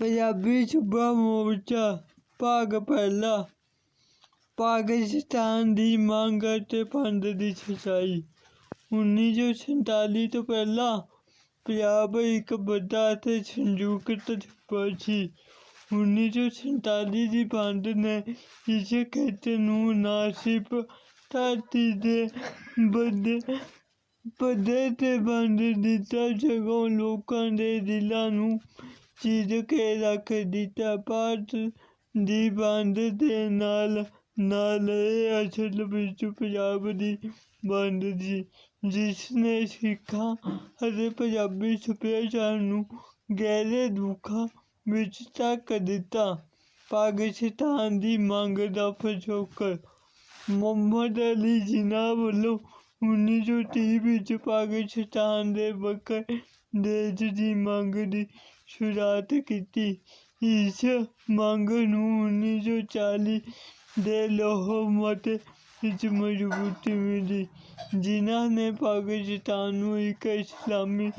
ਪੰਜਾਬੀ ਸੂਬਾ ਮੋਰਚਾ ਭਾਗ ਪਹਿਲਾ, ਪਾਕਿਸਤਾਨ ਦੀ ਮੰਗ ਅਤੇ ਪੰਜ ਦੀ ਸਚਾਈ। 1947 ਤੋਂ ਪਹਿਲਾਂ ਪੰਜਾਬ ਇੱਕ ਵੱਡਾ ਅਤੇ ਸੰਯੁਕਤ ਸੂਬਾ ਸੀ। 1947 ਦੀ ਵੰਡ ਨੇ ਇਸ ਖੇਤਰ ਨੂੰ ਨਾ ਸਿਰਫ ਧਰਤੀ ਦੇ ਵੱਡੇ ਪੱਧਰ ਤੇ ਵੰਡ ਦਿੱਤਾ, ਸਗੋਂ ਲੋਕਾਂ ਦੇ ਦਿਲਾਂ ਨੂੰ ਚੀਰ ਕੇ ਰੱਖ ਦਿੱਤਾ ਭਾਰਤ ਦੀ ਵੰਡ ਦੇ ਨਾਲ ਨਾਲ ਇਹ ਅਸਲ ਵਿੱਚ ਪੰਜਾਬ ਦੀ ਵੰਡ ਸੀ ਜਿਸ ਨੇ ਸਿੱਖਾਂ ਅਤੇ ਪੰਜਾਬੀ ਸੱਭਿਆਚਾਰ ਨੂੰ ਗਹਿਰੇ ਦੁੱਖਾਂ ਵਿੱਚ ਧੱਕ ਦਿੱਤਾ। ਪਾਕਿਸਤਾਨ ਦੀ ਮੰਗ ਦਾ ਪਿਛੋਕੜ ਮੁਹੰਮਦ ਅਲੀ ਜਿੰਨਾ ਵੱਲੋਂ 1930 ਵਿੱਚ ਪਾਕਿਸਤਾਨ ਦੇ ਵੱਖਰੇ ਦੇਸ਼ ਦੀ ਮੰਗ ਦੀ ਸ਼ੁਰੂਆਤ ਕੀਤੀ। ਇਸ ਮੰਗ ਨੂੰ 1940 ਦੇ ਲਾਹੌਰ ਮਤੇ ਵਿੱਚ ਮਜ਼ਬੂਤੀ ਮਿਲੀ, ਜਿਨ੍ਹਾਂ ਨੇ ਪਾਕਿਸਤਾਨ ਨੂੰ ਇੱਕ ਇਸਲਾਮੀ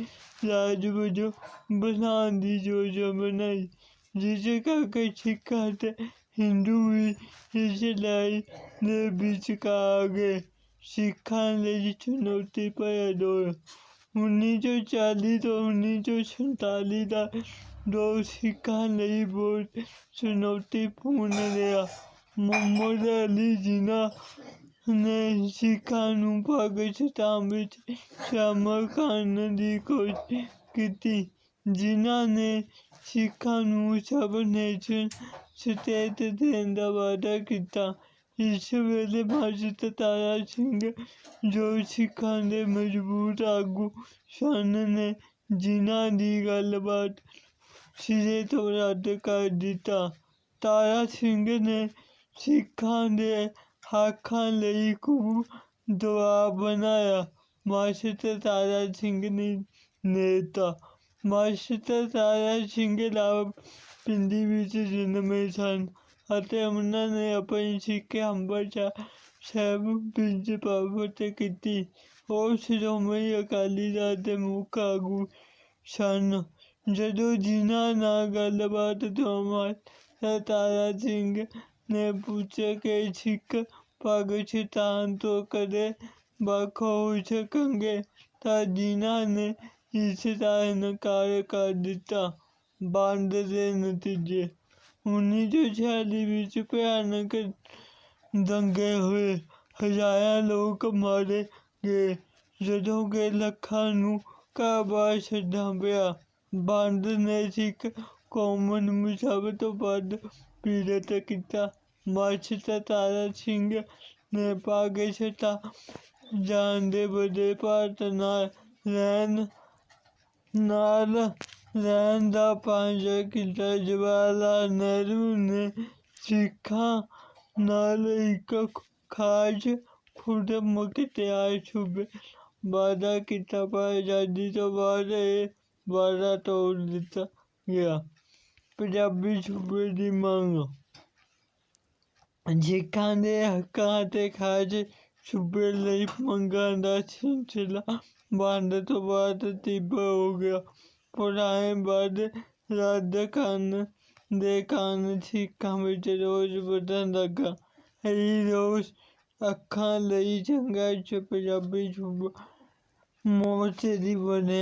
ਰਾਜ ਵਜੋਂ ਬਣਾਉਣ ਦੀ ਯੋਜਨਾ ਬਣਾਈ, ਜਿਸ ਕਰਕੇ ਸਿੱਖ ਅਤੇ ਹਿੰਦੂ ਵੀ ਇਸ ਲੜਾਈ ਦੇ ਵਿਚਕਾਰ ਆ ਗਏ। ਸਿੱਖਾਂ ਲਈ ਚੁਣੌਤੀ ਭਰਿਆ ਦੌਰ 1940 ਤੋਂ 1947 ਦਾ ਦੌਰ ਸਿੱਖਾਂ ਲਈ ਬਹੁਤ ਚੁਣੌਤੀਪੂਰਨ ਰਿਹਾ। ਮੁਹੰਮਦ ਅਲੀ ਜਿਨ੍ਹਾਂ ਨੇ ਸਿੱਖਾਂ ਨੂੰ ਪਾਕਿਸਤਾਨ ਵਿੱਚ ਸ਼ਾਮਲ ਕਰਨ ਦੀ ਕੋਸ਼ਿਸ਼ ਕੀਤੀ, ਜਿਨ੍ਹਾਂ ਨੇ ਸਿੱਖਾਂ ਨੂੰ ਸਬ ਨੇਸ਼ਨ ਸਟੇਟ ਦੇਣ ਦਾ ਵਾਅਦਾ ਕੀਤਾ। ਇਸ ਵੇਲੇ ਮਾਸਟਰ ਤਾਰਾ ਸਿੰਘ ਜੋ ਸਿੱਖਾਂ ਦੇ ਮਜ਼ਬੂਤ ਆਗੂ ਸਨ ਨੇ ਜਿਨ੍ਹਾਂ ਦੀ ਗੱਲਬਾਤ ਸਿਰੇ ਤੋਂ ਰੱਦ ਕਰ ਦਿੱਤਾ ਤਾਰਾ ਸਿੰਘ ਨੇ ਸਿੱਖਾਂ ਦੇ ਹੱਕਾਂ ਲਈ ਖੂਬ ਦਬਾਅ ਬਣਾਇਆ ਮਾਸਟਰ ਤਾਰਾ ਸਿੰਘ ਨੇ ਨੇਤਾ ਮਾਸਟਰ ਤਾਰਾ ਸਿੰਘ ਰਾਵਲਪਿੰਡੀ ਵਿੱਚ ਜਨਮੇ ਸਨ ਅਤੇ ਉਹਨਾਂ ਨੇ ਆਪਣੀ ਸਿੱਖਿਆ ਅੰਮ੍ਰਿਤਸਰ ਸਾਹਿਬ ਵਿੱਚ ਪ੍ਰਾਪਤ ਕੀਤੀ। ਉਹ ਸ਼੍ਰੋਮਣੀ ਅਕਾਲੀ ਦਲ ਦੇ ਮੁੱਖ ਆਗੂ ਸਨ। ਜਦੋਂ ਜਿਨ੍ਹਾਂ ਨਾਲ ਗੱਲਬਾਤ ਤੋਂ ਮਾਸਟਰ ਤਾਰਾ ਸਿੰਘ ਨੇ ਪੁੱਛਿਆ ਕਿ ਸਿੱਖ ਪਾਕਿਸਤਾਨ ਤੋਂ ਕਦੇ ਵੱਖ ਹੋ ਸਕਣਗੇ, ਤਾਂ ਜਿਨ੍ਹਾਂ ਨੇ ਇਸ ਦਾ ਇਨਕਾਰ ਕਰ ਦਿੱਤਾ। ਵੰਡ ਦੇ ਨਤੀਜੇ 1946 ਵਿੱਚ ਭਿਆਨਕ ਦੰਗੇ ਹੋਏ, ਹਜ਼ਾਰਾਂ ਲੋਕ ਮਾਰੇ ਗਏ। ਜਦੋਂ ਕਿ ਲੱਖਾਂ ਨੂੰ ਘਰ-ਬਾਰ ਛੱਡਣਾ ਪਿਆ। ਬੰਦ ਨੇ ਸਿੱਖ ਕੌਮ ਨੂੰ ਸਭ ਤੋਂ ਵੱਧ ਪੀੜਤ ਕੀਤਾ। ਮਾਸਟਰ ਤਾਰਾ ਸਿੰਘ ਨੇ ਪਾਕਿਸਤਾਨ ਜਾਣ ਦੇ ਬਦਲੇ ਭਾਰਤ ਨਾਲ ਰਹਿਣ ਨਾਲ ਰਹਿਣ ਦਾ ਪੰਜ ਕੀਤਾ ਜਵਾਹਰ ਲਾਲ ਨਹਿਰੂ ਨੇ ਸਿੱਖਾਂ ਨਾਲ ਇੱਕ ਖਾਸ ਖੁਦਮੁਖਤਿਆਰ ਸੂਬੇ ਵਾਅਦਾ ਕੀਤਾ, ਪਰ ਆਜ਼ਾਦੀ ਤੋਂ ਬਾਅਦ ਇਹ ਵਾਅਦਾ ਤੋੜ ਦਿੱਤਾ ਗਿਆ। ਪੰਜਾਬੀ ਸੂਬੇ ਦੀ ਮੰਗ। ਸਿੱਖਾਂ ਦੇ ਹੱਕਾਂ ਅਤੇ ਖਾਸ ਸੂਬੇ ਲਈ ਮੰਗਾਂ ਦਾ ਸਿਲਸਿਲਾ ਵੰਡ ਤੋਂ ਬਾਅਦ ਤੀਬਰ ਹੋ ਗਿਆ। ਪੁਰਾਣੇ ਵਾਅਦੇ ਰੱਦ ਕਰਨ ਦੇ ਕਾਰਨ ਸਿੱਖਾਂ ਵਿੱਚ ਰੋਸ ਵਧਣ ਲੱਗਾ। ਇਹ ਰੋਸ ਅੱਖਾਂ ਲਈ ਚੰਗਾ ਪੰਜਾਬੀ ਸੂਬਾ ਮੋਰਚੇ ਦੀ ਬਣਿਆ